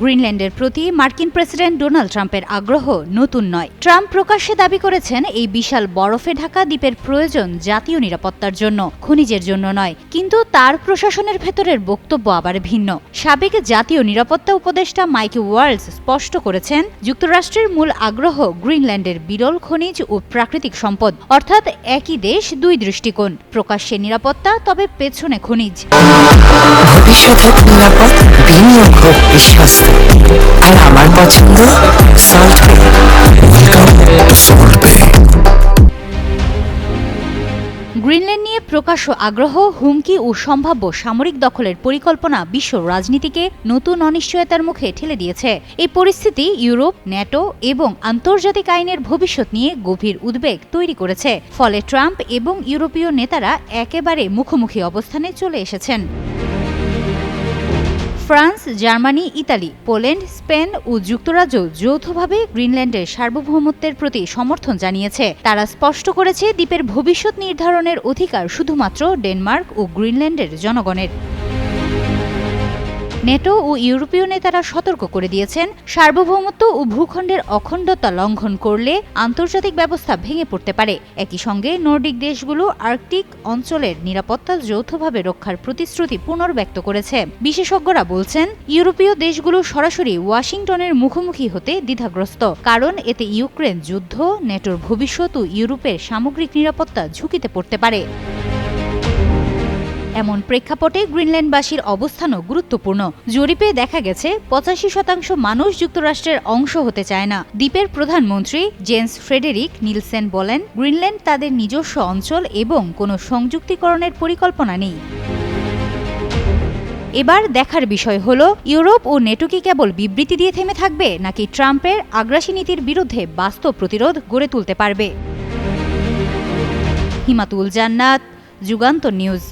গ্রিনল্যান্ডের প্রতি মার্কিন president Donald ট্রাম্পের আগ্রহ নতুন নয়। ট্রাম্প প্রকাশ্যে দাবি করেছেন এই বিশাল বরফে ঢাকা দ্বীপের প্রয়োজন জাতীয় নিরাপত্তার জন্য, খনিজের জন্য নয়। কিন্তু তার প্রশাসনের ভেতরের বক্তব্য আবার ভিন্ন। সাবেক জাতীয় নিরাপত্তা উপদেষ্টা মাইক ওয়ার্লস স্পষ্ট করেছেন, যুক্তরাষ্ট্রের মূল আগ্রহ গ্রিনল্যান্ডের বিরল খনিজ ও প্রাকৃতিক সম্পদ। অর্থাৎ একই দেশ, দুই দৃষ্টিকোণ। প্রকাশ্যে নিরাপত্তা, তবে পেছনে খনিজ। ভবিষ্যৎ হোক নিরাপদ বিনিয়োগ হোক বিশ্বস্ত আর আমার পছন্দ সল্ট গ্রিনল্যান্ড নিয়ে প্রকাশ্য আগ্রহ, হুমকি ও সম্ভাব্য সামরিক দখলের পরিকল্পনা বিশ্ব রাজনীতিকে নতুন অনিশ্চয়তার মুখে ঠেলে দিয়েছে। এই পরিস্থিতি ইউরোপ, ন্যাটো এবং আন্তর্জাতিক আইনের ভবিষ্যৎ নিয়ে গভীর উদ্বেগ তৈরি করেছে। ফলে ট্রাম্প এবং ইউরোপীয় নেতারা একেবারে মুখোমুখি অবস্থানে চলে এসেছেন। France, Germany, Italy, Poland, Spain ও যুক্তরাজ্য যৌথভাবে গ্রিনল্যান্ডের সার্বভৌমত্বের প্রতি সমর্থন জানিয়েছে। তারা স্পষ্ট করেছে দ্বীপের ভবিষ্যৎ নির্ধারণের অধিকার শুধুমাত্র ডেনমার্ক ও গ্রিনল্যান্ডের জনগণের। নেটো ও ইউরোপীয় নেতারা সতর্ক করে দিয়েছেন, সার্বভৌমত্ব ও ভূখণ্ডের অখণ্ডতা লঙ্ঘন করলে আন্তর্জাতিক ব্যবস্থা ভেঙে পড়তে পারে। একই সঙ্গে নর্ডিক দেশগুলো আর্কটিক অঞ্চলের নিরাপত্তা যৌথভাবে রক্ষার প্রতিশ্রুতি পুনর্ব্যক্ত করেছে। বিশেষজ্ঞরা বলছেন, ইউরোপীয় দেশগুলো সরাসরি ওয়াশিংটনের মুখোমুখি হতে দ্বিধাগ্রস্ত, কারণ এতে ইউক্রেন যুদ্ধ, নেটোর ভবিষ্যৎ ও ইউরোপের সামগ্রিক নিরাপত্তা ঝুঁকিতে পড়তে পারে। এমন প্রেক্ষাপটে গ্রিনল্যান্ডবাসীর অবস্থানও গুরুত্বপূর্ণ। জরিপে দেখা গেছে, পঁচাশি শতাংশ মানুষ যুক্তরাষ্ট্রের অংশ হতে চায় না। দ্বীপের প্রধানমন্ত্রী জেন্স ফ্রেডেরিক নিলসেন বলেন, গ্রিনল্যান্ড তাদের নিজস্ব অঞ্চল এবং কোনো সংযুক্তিকরণের পরিকল্পনা নেই। এবার দেখার বিষয় হল, ইউরোপ ও নেটো কি কেবল বিবৃতি দিয়ে থেমে থাকবে, নাকি ট্রাম্পের আগ্রাসী নীতির বিরুদ্ধে বাস্তব প্রতিরোধ গড়ে তুলতে পারবে? হিমাতুল জান্নাত, যুগান্ত নিউজ।